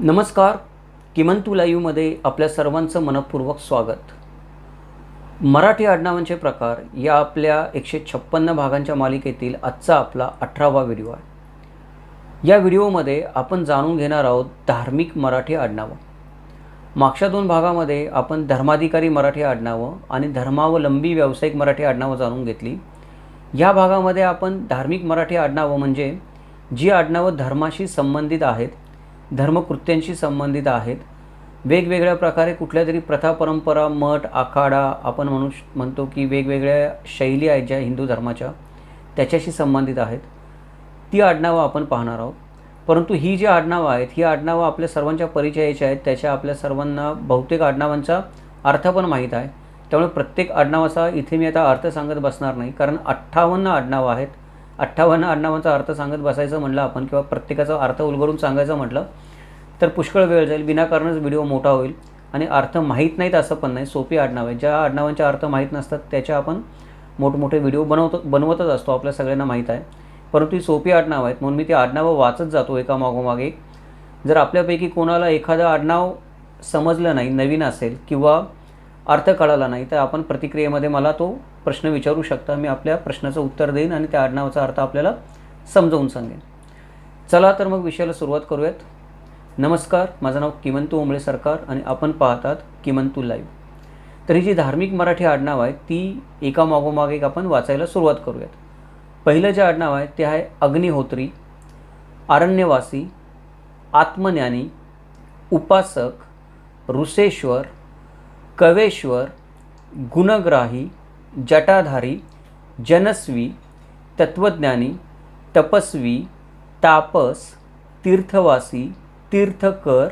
नमस्कार. किमंतू लाईव्हमध्ये आपल्या सर्वांचं मनपूर्वक स्वागत. मराठी आडनावांचे प्रकार या आपल्या एकशे छप्पन्न भागांच्या मालिकेतील आजचा आपला अठरावा व्हिडिओ आहे. या व्हिडिओमध्ये आपण जाणून घेणार आहोत धार्मिक मराठी आडनावं. मागच्या दोन भागामध्ये आपण धर्माधिकारी मराठी आडनावं आणि धर्मावलंबी व्यावसायिक मराठी आडनावं जाणून घेतली. या भागामध्ये आपण धार्मिक मराठी आडनावं म्हणजे जी आडनावं धर्माशी संबंधित आहेत धर्मकृत्यांशी संबंधित आहेत. वेगवेगळ्या प्रकारे कुठल्या तरी प्रथा परंपरा मठ आखाडा आपण म्हणू श- म्हणतो की वेगवेगळ्या शैली आहेत ज्या हिंदू धर्माच्या त्याच्याशी संबंधित आहेत. ती आडनावं आपण पाहणार आहोत. परंतु ही जी आडनावं आहेत ही आडनावं आपल्या सर्वांच्या परिचयाची आहेत. त्याच्या आपल्या सर्वांना बहुतेक आडनावांचा अर्थ पण माहीत आहे. त्यामुळे प्रत्येक आडनावाचा इथे मी आता अर्थ सांगत बसणार नाही. कारण अठ्ठावन्न आडनावं आहेत. अठ्ठावन्न आडनावांचा अर्थ सांगत बसायचं म्हटलं आपण किंवा प्रत्येकाचा अर्थ उलगडून सांगायचं म्हटलं तर पुष्कळ वेळ जाईल. विनाकारणच व्हिडिओ मोठा होईल. आणि अर्थ माहीत नाहीत असं पण नाही. सोपी आडनाव आहे. ज्या आडनावांचे अर्थ माहीत नसतात त्याच्या आपण मोठमोठे व्हिडिओ बनवतो बनवतच असतो. आपल्या सगळ्यांना माहीत आहे. परंतु ही सोपी आडनावं आहेत. म्हणून मी ती आडनावं वाचत जातो एका मागोमागे एक. जर आपल्यापैकी कोणाला एखादं आडनाव समजलं नाही नवीन असेल किंवा अर्थ कळाला नाही. तर आपण प्रतिक्रियेमध्ये मला तो प्रश्न विचारू शकता. मी आपल्या प्रश्नाचं उत्तर देईन आणि त्या आडनावाचा अर्थ आपल्याला समजावून सांगेन. चला तर मग विषयाला सुरुवात करूयात. नमस्कार माझं नाव किमंतू ओंबळे सरकार आणि आपण पाहतात किमंतू लाईव्ह. तर ही जी धार्मिक मराठी आडनाव आहे ती एका मागोमाग एक आपण वाचायला सुरुवात करूयात. पहिलं जे आडनाव आहे ते आहे अग्निहोत्री आरण्यवासी आत्मज्ञानी उपासक ऋषेश्वर कवेश्वर गुणग्राही जटाधारी जनस्वी तत्वज्ञानी तपस्वी तापस तीर्थवासी तीर्थकर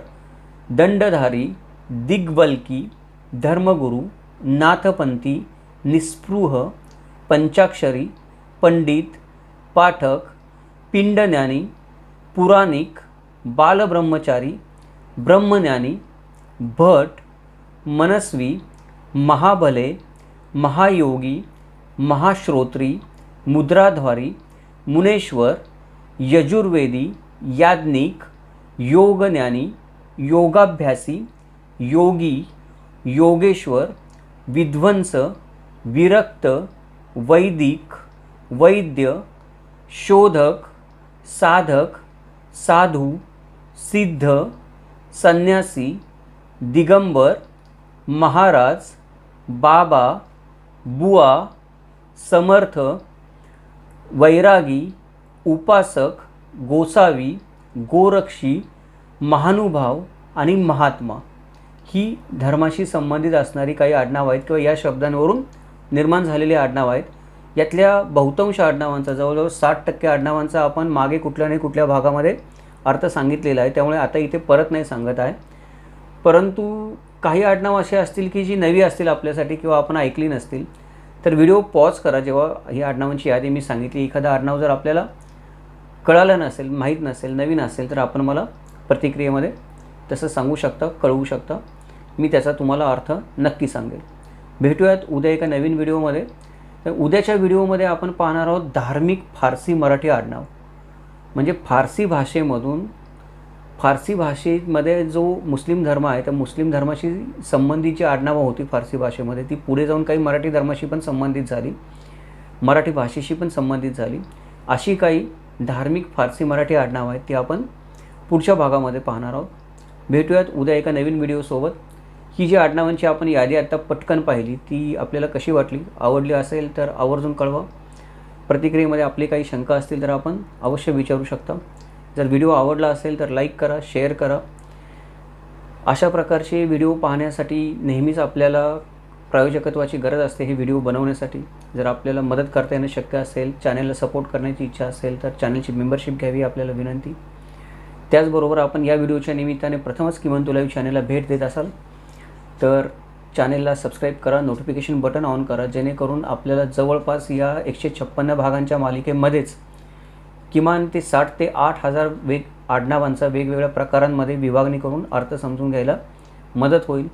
दंडधारी दिग्बलकी धर्मगुरू नाथपंथी निस्पृह पंचाक्षरी पंडित पाठक पिंडज्ञानी पुराणिक बालब्रह्मचारी ब्रह्मज्ञानी भट मनस्वी महाबले महायोगी महाश्रोत्री मुद्राध्वारी मुनेश्वर यजुर्वेदी याज्ञिक योगज्ञानी योगाभ्यासी योगी योगेश्वर विध्वंस विरक्त वैदिक वैद्य शोधक साधक साधू सिद्ध संन्यासी दिगंबर महाराज बाबा बुवा समर्थ वैरागी उपासक गोसावी गोरक्षी महानुभाव आणि महात्मा ही धर्माशी संबंधित असणारी काही आडनावं आहेत किंवा या शब्दांवरून निर्माण झालेली आडनावं आहेत. यातल्या बहुतांश आडनावांचा जवळजवळ साठ टक्के आडनावांचा आपण मागे कुठल्या नाही कुठल्या भागामध्ये अर्थ सांगितलेला आहे. त्यामुळे आता इथे परत नाही सांगत आहे. परंतु काही आडनाव अशी असतील की जी नवी असतील आपल्यासाठी किंवा आपण ऐकली नसतील तर व्हिडिओ पॉज करा जेव्हा ही आडनावांची यादी मी सांगितली. एखादं आडनाव जर आपल्याला कळालं नसेल माहीत नसेल नवीन असेल तर आपण मला प्रतिक्रियेमध्ये तसं सांगू शकता कळवू शकता. मी त्याचा तुम्हाला अर्थ नक्की सांगेल. भेटूयात उद्या एका नवीन व्हिडिओमध्ये. तर उद्याच्या व्हिडिओमध्ये आपण पाहणार आहोत धार्मिक फारसी मराठी आडनाव. म्हणजे फारसी भाषेमधून फारसी भाषेमध्ये जो मुस्लिम धर्म आहे त्या मुस्लिम धर्माशी संबंधीची जी आडनावं होती फारसी भाषेमध्ये. ती पुढे जाऊन काही मराठी धर्माशी पण संबंधित झाली. मराठी भाषेशी पण संबंधित झाली. अशी काही धार्मिक फारसी मराठी आडनावं आहेत ती आपण पुढच्या भागामध्ये पाहणार आहोत. भेटूयात उद्या एका नवीन व्हिडिओसोबत. ही जी आडनावांची आपण यादी आत्ता पटकन पाहिली ती आपल्याला कशी वाटली आवडली असेल तर आवर्जून कळवा. प्रतिक्रियेमध्ये आपली काही शंका असतील तर आपण अवश्य विचारू शकता. जर व्हिडिओ आवडला असेल तर लाईक करा शेअर करा. अशा प्रकारचे व्हिडिओ पाहण्यासाठी नेहमीच आपल्याला प्रायोजकत्वाची गरज असते हे व्हिडिओ बनवण्यासाठी. जर आपल्याला मदत करता येणं शक्य असेल चॅनलला सपोर्ट करण्याची इच्छा असेल तर चॅनलची मेंबरशिप घ्यावी आपल्याला विनंती. त्याचबरोबर आपण या व्हिडिओच्या निमित्ताने प्रथमच किमान तुला चॅनलला भेट देत असाल तर चॅनेलला सबस्क्राईब करा नोटिफिकेशन बटन ऑन करा जेणेकरून आपल्याला जवळपास या एकशे छप्पन्न भागांच्या मालिकेमध्येच किमान ते साठ ते आठ हजार वेग आडनावांचा वेगवेगळ्या प्रकारांमध्ये विभागणी करून अर्थ समजून घ्यायला मदत होईल.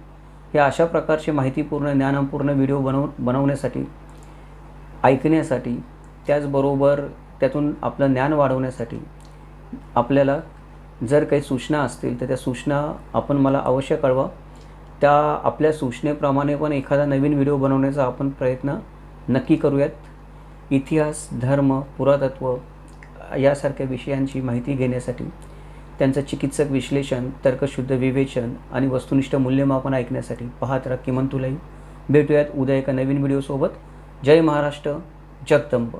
हे अशा प्रकारचे माहितीपूर्ण ज्ञानपूर्ण व्हिडिओ बनव बनवण्यासाठी ऐकण्यासाठी त्याचबरोबर त्यातून आपलं ज्ञान वाढवण्यासाठी आपल्याला जर काही सूचना असतील तर त्या सूचना आपण मला अवश्य कळवा. त्या आपल्या सूचनेप्रमाणे पण एखादा नवीन व्हिडिओ बनवण्याचा आपण प्रयत्न नक्की करूयात. इतिहास धर्म पुरातत्व यासारख्या विषयांची माहिती घेण्यासाठी त्यांचं चिकित्सक विश्लेषण तर्कशुद्ध विवेचन आणि वस्तुनिष्ठ मूल्यमापन ऐकण्यासाठी पाहत राहा किमान तुलाही भेटूयात उद्या एका नवीन व्हिडिओसोबत. जय महाराष्ट्र जगदंब.